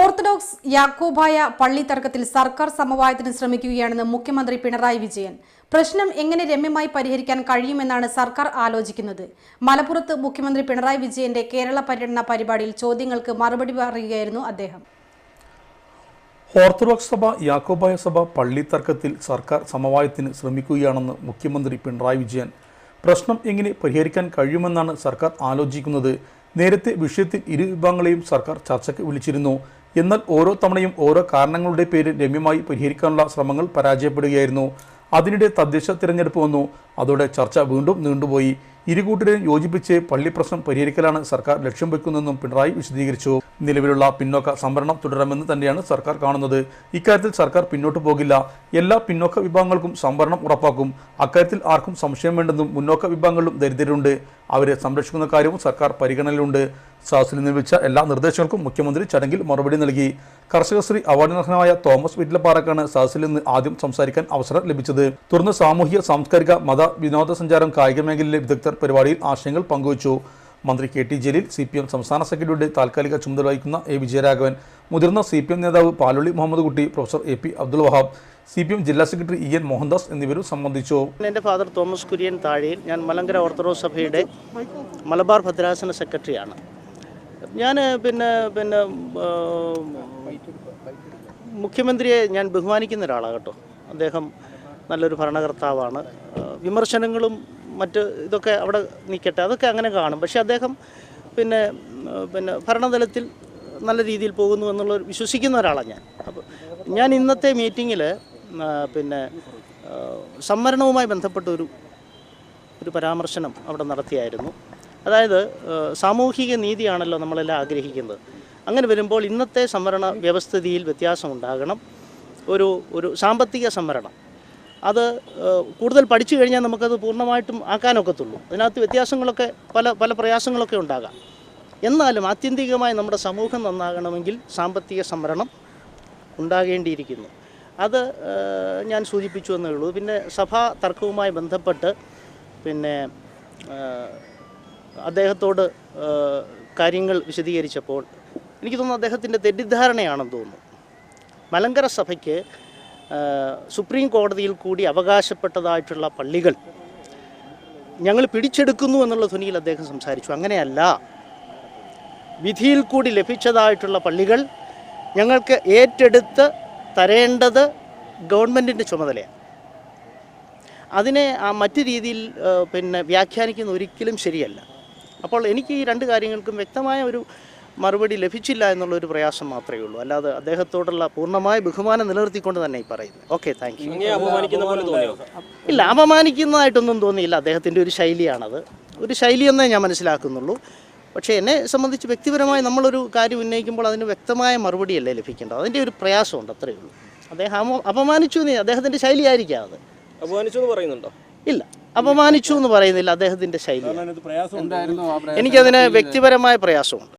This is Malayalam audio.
ഓർത്തഡോക്സ് യാക്കോബായ പള്ളി തർക്കത്തിൽ സർക്കാർ സമവായത്തിന് ശ്രമിക്കുകയാണെന്ന് മുഖ്യമന്ത്രി പിണറായി വിജയൻ. പ്രശ്നം എങ്ങനെ രമ്യമായി പരിഹരിക്കാൻ കഴിയുമെന്നാണ് സർക്കാർ ആലോചിക്കുന്നത്. മലപ്പുറത്ത് മുഖ്യമന്ത്രി പിണറായി വിജയന്റെ കേരള പര്യടന പരിപാടിയിൽ ചോദ്യങ്ങൾക്ക് മറുപടി പറയുകയായിരുന്നു അദ്ദേഹം. ഓർത്തഡോക്സ് സഭ യാക്കോബായ സഭ പള്ളി തർക്കത്തിൽ സർക്കാർ സമവായത്തിന് ശ്രമിക്കുകയാണെന്ന് മുഖ്യമന്ത്രി പിണറായി വിജയൻ. പ്രശ്നം എങ്ങനെ പരിഹരിക്കാൻ കഴിയുമെന്നാണ് സർക്കാർ ആലോചിക്കുന്നത്. നേരത്തെ വിഷയത്തിൽ ഇരു വിഭാഗങ്ങളെയും സർക്കാർ ചർച്ചയ്ക്ക് വിളിച്ചിരുന്നു. എന്നാൽ ഓരോ തവണയും ഓരോ കാരണങ്ങളുടെ പേരിൽ രമ്യമായി പരിഹരിക്കാനുള്ള ശ്രമങ്ങൾ പരാജയപ്പെടുകയായിരുന്നു. അതിനിടെ തദ്ദേശ തിരഞ്ഞെടുപ്പ് വന്നു. അതോടെ ചർച്ച വീണ്ടും നീണ്ടുപോയി. ഇരുകൂട്ടരെയും യോജിപ്പിച്ച് പള്ളി പ്രശ്നം പരിഹരിക്കലാണ് സർക്കാർ ലക്ഷ്യം വെക്കുന്നതെന്നും പിണറായി വിശദീകരിച്ചു. നിലവിലുള്ള പിന്നോക്ക സംവരണം തുടരാമെന്ന് തന്നെയാണ് സർക്കാർ കാണുന്നത്. ഇക്കാര്യത്തിൽ സർക്കാർ പിന്നോട്ട് പോകില്ല. എല്ലാ പിന്നോക്ക വിഭാഗങ്ങൾക്കും സംവരണം ഉറപ്പാക്കും. അക്കാര്യത്തിൽ ആർക്കും സംശയം വേണ്ടെന്നും മുന്നോക്ക വിഭാഗങ്ങളിലും ദരിദ്രരുണ്ട് അവരെ സംരക്ഷിക്കുന്ന കാര്യവും സർക്കാർ പരിഗണനയിലുണ്ട്. സാസിൽ നിർമ്മിച്ച എല്ലാ നിർദ്ദേശങ്ങൾക്കും മുഖ്യമന്ത്രി ചടങ്ങിൽ മറുപടി നൽകി. കർഷകശ്രീ അവാർഡിനർഹനായ തോമസ് വിറ്റിലപ്പാറക്കാണ് സാസിൽ നിന്ന് ആദ്യം സംസാരിക്കാൻ അവസരം ലഭിച്ചത്. തുടർന്ന് സാമൂഹ്യ സാംസ്കാരിക മത വിനോദസഞ്ചാരം കായിക മേഖലയിലെ വിദഗ്ധർ പരിപാടിയിൽ ആശയങ്ങൾ പങ്കുവച്ചു. മന്ത്രി K T Jaleel C P M സംസ്ഥാന സെക്രട്ടറിയുടെ താൽക്കാലിക ചുമതല വഹിക്കുന്ന എ വിജയരാഘവൻ മുതിർന്ന സി പി എം നേതാവ് Paloli Muhammad Kutty professor A P Abdul Wahab C P M ജില്ലാ സെക്രട്ടറി ഇ എൻ മോഹൻദാസ് എന്നിവരും സംബന്ധിച്ചു. എന്റെ ഫാദർ തോമസ് കുര്യൻ താഴെയിൽ ഞാൻ മലങ്കര ഓർത്തഡോക്സ് സഭയുടെ മലബാർ ഭദ്രാസന സെക്രട്ടറിയാണ്. ഞാൻ പിന്നെ പിന്നെ മുഖ്യമന്ത്രിയെ ഞാൻ ബഹുമാനിക്കുന്ന ഒരാളാണ് കേട്ടോ അദ്ദേഹം നല്ലൊരു ഭരണകർത്താവാണ്. വിമർശനങ്ങളും മറ്റ് ഇതൊക്കെ അവിടെ നിൽക്കട്ടെ അതൊക്കെ അങ്ങനെ കാണും. പക്ഷേ അദ്ദേഹം പിന്നെ പിന്നെ ഭരണതലത്തിൽ നല്ല രീതിയിൽ പോകുന്നു എന്നുള്ള വിശ്വസിക്കുന്ന ഒരാളാണ് ഞാൻ. അപ്പോൾ ഞാൻ ഇന്നത്തെ മീറ്റിങ്ങിൽ പിന്നെ സംവരണവുമായി ബന്ധപ്പെട്ട ഒരു ഒരു പരാമർശനം അവിടെ നടത്തിയായിരുന്നു. അതായത് സാമൂഹിക നീതിയാണല്ലോ നമ്മളെല്ലാം ആഗ്രഹിക്കുന്നത്. അങ്ങനെ വരുമ്പോൾ ഇന്നത്തെ സംവരണ വ്യവസ്ഥിതിയിൽ വ്യത്യാസം ഉണ്ടാകണം. ഒരു ഒരു സാമ്പത്തിക സംവരണം. അത് കൂടുതൽ പഠിച്ചു കഴിഞ്ഞാൽ നമുക്കത് പൂർണമായിട്ടും ആക്കാനൊക്കത്തുള്ളൂ. അതിനകത്ത് വ്യത്യാസങ്ങളൊക്കെ പല പല പ്രയാസങ്ങളൊക്കെ ഉണ്ടാകാം. എന്നാലും ആത്യന്തികമായി നമ്മുടെ സമൂഹം നന്നാകണമെങ്കിൽ സാമ്പത്തിക സംവരണം ഉണ്ടാകേണ്ടിയിരിക്കുന്നു. അത് ഞാൻ സൂചിപ്പിച്ചു എന്നേ ഉള്ളൂ. പിന്നെ സഭാ തർക്കവുമായി ബന്ധപ്പെട്ട് പിന്നെ അദ്ദേഹത്തോട് കാര്യങ്ങൾ വിശദീകരിച്ചപ്പോൾ എനിക്ക് തോന്നുന്നു അദ്ദേഹത്തിന്റെ തെറ്റിദ്ധാരണയാണെന്ന് തോന്നുന്നു. മലങ്കര സഭയ്ക്ക് സുപ്രീം കോടതിയിൽ കൂടി അവകാശപ്പെട്ടതായിട്ടുള്ള പള്ളികൾ ഞങ്ങൾ പിടിച്ചെടുക്കുന്നു എന്നുള്ള ധ്വനിയിൽ അദ്ദേഹം സംസാരിച്ചു. അങ്ങനെയല്ല. വിധിയിൽ കൂടി ലഭിച്ചതായിട്ടുള്ള പള്ളികൾ ഞങ്ങൾക്ക് ഏറ്റെടുത്ത് തരേണ്ടത് ഗവൺമെന്റിന്റെ ചുമതലയാണ്. അതിനെ ആ മറ്റു രീതിയിൽ പിന്നെ വ്യാഖ്യാനിക്കുന്ന ഒരിക്കലും ശരിയല്ല. അപ്പോൾ എനിക്ക് ഈ രണ്ട് കാര്യങ്ങൾക്കും വ്യക്തമായ ഒരു മറുപടി ലഭിച്ചില്ല എന്നുള്ളൊരു പ്രയാസം മാത്രമേ ഉള്ളൂ. അല്ലാതെ അദ്ദേഹത്തോടുള്ള പൂർണമായ ബഹുമാനം നിലനിർത്തിക്കൊണ്ട് തന്നെ ഈ പറയുന്നത്. Okay thank you. ഇല്ല അപമാനിക്കുന്നതായിട്ടൊന്നും തോന്നിയില്ല. അദ്ദേഹത്തിന്റെ ഒരു ശൈലിയാണത്. ഒരു ശൈലിയെന്നേ ഞാൻ മനസ്സിലാക്കുന്നുള്ളൂ. പക്ഷേ എന്നെ സംബന്ധിച്ച് വ്യക്തിപരമായി നമ്മളൊരു കാര്യം ഉന്നയിക്കുമ്പോൾ അതിന് വ്യക്തമായ മറുപടിയല്ലേ ലഭിക്കേണ്ടത്? അതിന്റെ ഒരു പ്രയാസമുണ്ട് അത്രയേ ഉള്ളൂ. അദ്ദേഹം അപ- അപമാനിച്ചു എന്ന് അദ്ദേഹത്തിന്റെ ശൈലി ആയിരിക്കാം അത്. അപമാനിച്ചു എന്ന് പറയുന്നുണ്ടോ? ഇല്ല. അപമാനിച്ചു എന്ന് പറയുന്നില്ല അദ്ദേഹത്തിന്റെ ശൈലി. എനിക്കതിന് വ്യക്തിപരമായ പ്രയാസമുണ്ട്.